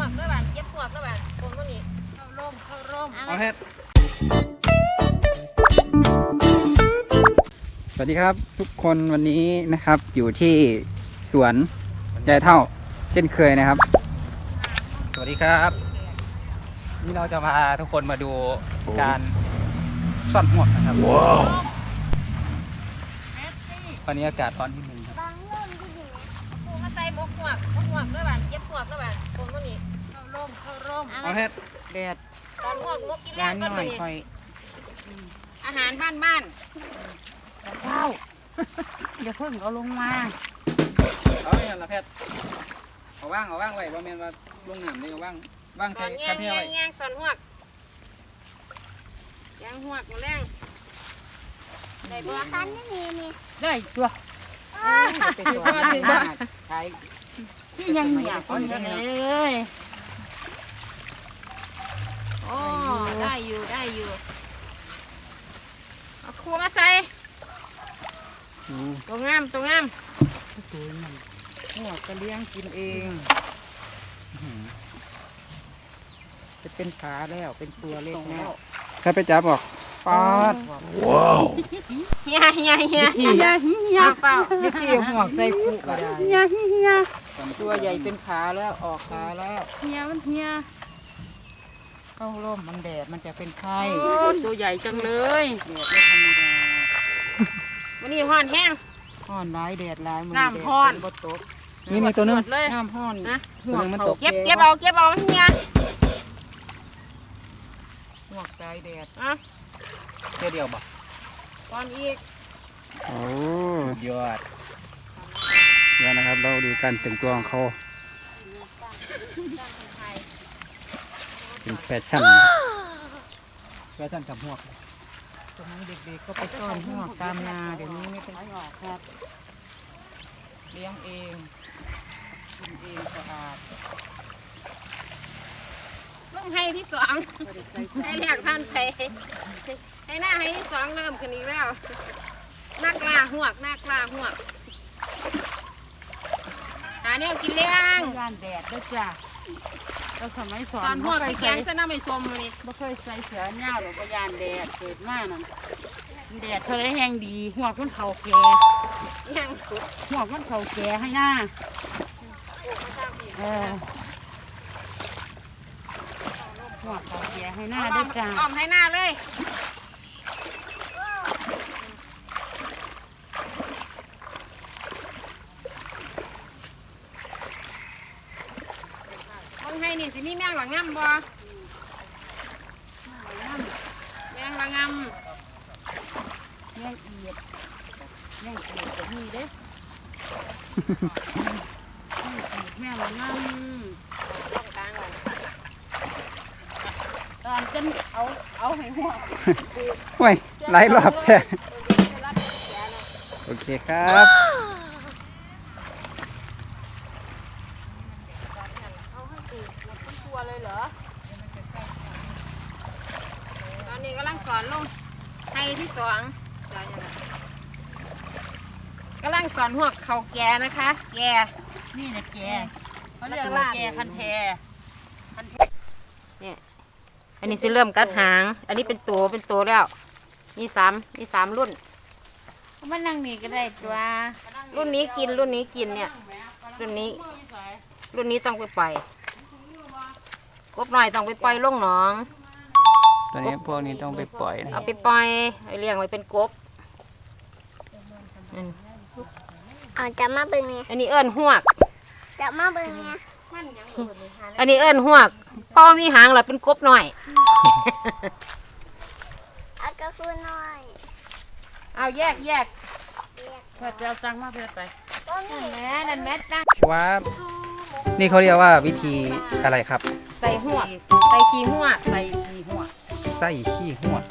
วกด้วยบ้านเก็บหวกด้วยบ้านโคนพวกนี้เข้าร่มเข้าร่มเอาเฮ็ดสวัสดีครับทุกคนวันนี้นะครับอยู่ที่สวนยายเท่า เช่นเคยนะครับ สวัสดีครับนี่เราจะพาทุกคนมาดูการซ่อนหมวกนะครับวันนี้อากาศร้อนที่นึงครับปูมาใส่บกหวกบกหวกด้วยบ้านเก็บหวกด้วยบ้านโคนพวกนี้เข้า ร่มเข้าร่มเอาเฮ็ดแดดตอนหวกมกกินแรร้ากนก่อนหน่พวอกยนี้คอยอาหารบ้านบ้านข้าวอย่าเพิ่งเอาลงมาเอาเนี่ยละเพชรเอาว่างเอาว่างไว้บ่แม่นว่าลงน้ำเลยเอาว่างว่างๆตใส่อนแง่กระงเทียมแง่ไว้งแง่งสอนหวกแง่งหวกมาแรงได้บ่คันนี่มีมีได้ตัวถือบ่ถือบ่ใช่ที่ยังเหนียวคนเอ้ยโอ้ได้อยู่ได้อยู่เอา ครูมาใส่อืมตัวงามตัวงามตัวมันหัวก็เลี้ยงกินเองจะเป็นขาแล้วเป็นตัวเล็กแล้วถ้าไปจับบอกปาดเฮียเฮียเฮียเฮียเฮียเปล่าเด็กที่หัวใส่คุก็ได้เฮียเฮียตัวใหญ่เป็นขาแล้วออกขาแล้วเฮียมันเฮีย เข้าร่มมันแดดมันจะเป็นไข้โอ้ตัวใหญ่จังเลยแดดไม่ธรรมดาวันนี้ห้อนแห้ง ห้อนร้ายแดดร้ายมันน้ำห้อน บดตกนี่นี่ตัวหนึงเลย น้ำห้อนนะ หัวตัวหนึ่งมันเขาตก เก็บเก็บเอาเก็บเอาเฮียหัวใจแดดอะเท่ยวเดียวบ่ตอนอีกโอ้ยอดเดี๋ยวนะครับ เราดูการแต่งตัวของเขา เป็นแฟชั่นแฟชั่นกับหมวกสมัยเด็กๆก็ไปซ่อนหัวตามนาเดี๋ยวนี้ไม่เป็นไรออกครับเลี้ยงเองกินเองสะอาดลงให้ที่สองไม่ได้ใส่ให้แรกพันไปให้หน้าให้ที่สองเริ่มขึ้นอีกแล้วนักล่าหวกนักล่าหวกหาแนวกินเลี้ยงย่านแดดด้วยจ้ะ เราสมัยสอสอนนหวกบ่ไปเคแข็ยงใส่ซะน้ำไม่สมมื้อนี้บ่เคยใส่เสื้อเน่าวหรอกก็ย่านแดดเกิดมานั่นแดดเธอได้แห้งดีหัวมันเข่าแก่ยังหัวมันเข่าแก่ให้หน้าเออหัวเข่าแก่ให้หน้าด้วยจ้ะอ้อมให้หน้าเลยลงให้ นี่สิมีแมงหลังงำบ่แมงหลังงำแม่งเอียดแม่งเอียดจะมีเด้แม่งละงามต้องกลางก่อนตอนจะเอาเอาให้หัวโอ้ยหลายรอบแท้โอเคครับ เอาให้ปลูกหมดทั้งตัวเลยเหรอ ตอนนี้กำลังสอนลงให้ที่สองเดี๋ยวเนี่ยนะกำลัง สอนหัวเขาแก่นะคะ แก่นี่แหละแกเขาเรียกว่าแกคันแทอันนี้สิเริ่มกัดหาง อันนี้เป็นตัวเป็นตัวแล้ว มีสามมีสามรุ่นมันนั่งนี่ก็ได้ตัวรุ่นนี้กินรุ่นนี้กินเนี่ย รุ่นนี้ รุ่นนี้ต้องไปปล่อยกบหน่อยต้องไปปล่อยลงหนอง ตอนนี้พวกนี้ต้องไปปล่อยนะเอาไปปล่อยไปเลี้ยงไว้เป็นกบอืม เอาจับมาเบิ่งเนี่ยอันนี้เอิ้นหวกจับมาเบิ่งเนี่ยอันนี้เอิ้นหวกพอมีหางแล้วเป็นกบหน่อย เอากระฟูหน่อยเอาแยกแยกเพื่อจะเอาสั่งมาเพื่อไปก็มีแม่นั่นแม่จ้าว่านี่เขาเรียกว่าวิธีอะไรครับ ใส่หวกใส่ขี้หวกใส่ขี้หัวไส้ขี้หวด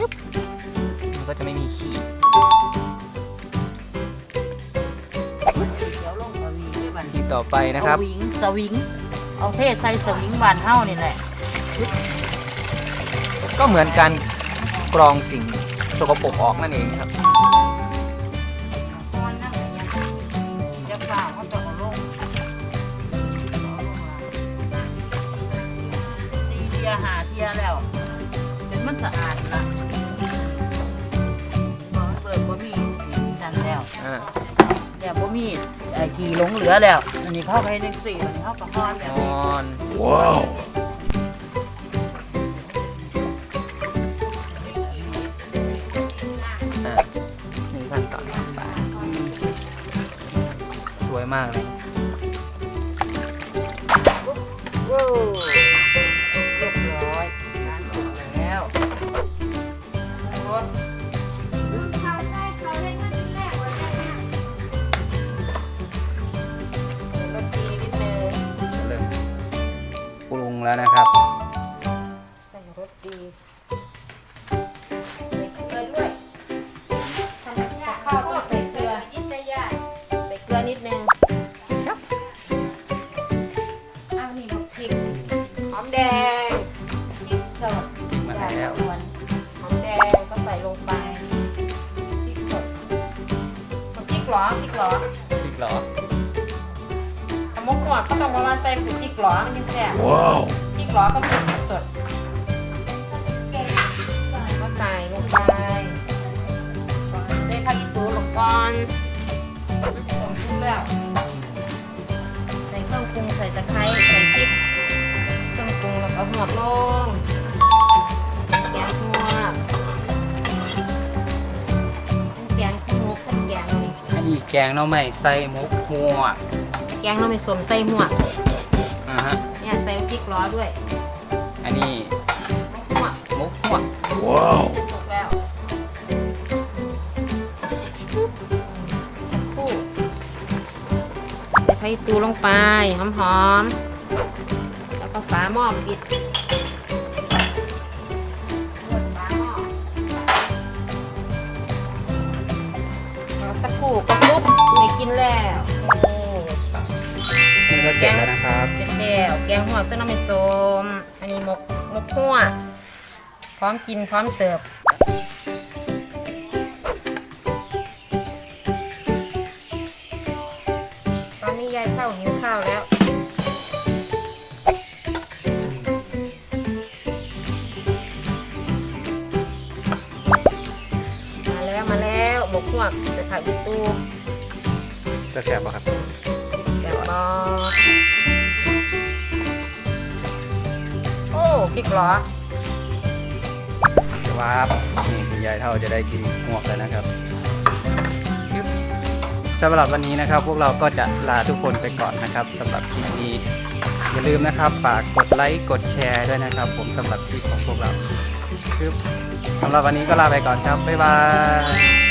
ชิบมันก็จะไม่มีขี้เดี๋ยวลงสวิงด้วยบันที่ต่อไปนะครับ สวิงสวิง เอาเทศใส่สวิงบานเท่านี่แหละ ก็เหมือนการกรองสิ่งสกปรกออกนั่นเองครับก้อนน้ำอะไรเงี้ยเดี๋ยวเปล่าเขาจะเอาลงตีเทียหาเทียแล้วจนมันสะอาดละ อ่าเดี๋ยวบ่มีไอ้ขี่หลงเหลือแล้วอันนี้เข้าไปในสี่อันนี้เข้ากับฮอนแล้วนอนว้าวนี่ขั้นตอนทำปลาสวยมากเลย ว้าว แล้วนะครับ ใส่รสดีใส่เกลือด้วยทำกับข้าวต้องใส่เกลืออิตยาใส่เกลือนิดนึงเอานี่มาพริกหอมแดงพริกสดมาแล้ว ส่วนหอมแดงก็ใส่ลงไปพริกสดพริกหรอพริกหรอพริกเหรอ ทำมกหัวก็ต้องมาใส่พริกหรอมันยังแซ่บพริกหรอก็พริกสดก็ใส่ลงไปใส่ผักอีตูลงก่อนผงปรุงแล้วใส่เครื่องปรุงใส่ตะไคร้ใส่พริกเครื่องปรุงแล้วก็หัวลงแกงหัวแกงหัวข้นแกงนี่อันนี้แกงหน่อไม้ใส่หมุกหัว แกงเราไม่สมใส่หัวอ่าฮะ เนี่ยใส่พริกล้อด้วยอันนี้หัวหมุกหัวจะสุกแล้วสักครู่ใส่ไข่ตูลงไปหอมๆ แล้วก็ฝาหม้อปิดกดฝาหม้อแล้วสักครู่ก็ซุปไม่กินแล้ว นี่นี่ก็เสร็จแล้วนะครับ เสร็จแล้วแกงหัวเส้นน้ำมันส้มอันนี้หมกหมกหัวพร้อมกินพร้อมเสิร์ฟตอนนี้ยายเข้าหิวข้าวแล้วมาแล้วมาแล้วหมกหัวใส่ผักอีตูจะแซ่บป่ะครับแบบบอก โอ้พริกเหรอจะว่านี่คุณยายเท่าจะได้กินหมวกแล้วนะครับสำหรับวันนี้นะครับ พวกเราก็จะลาทุกคนไปก่อนนะครับสำหรับคลิปนี้อย่าลืมนะครับ ฝากกดไลค์กดแชร์ด้วยนะครับ ผมสำหรับคลิปของพวกเราสำหรับวันนี้ก็ลาไปก่อนครับ บ๊ายบาย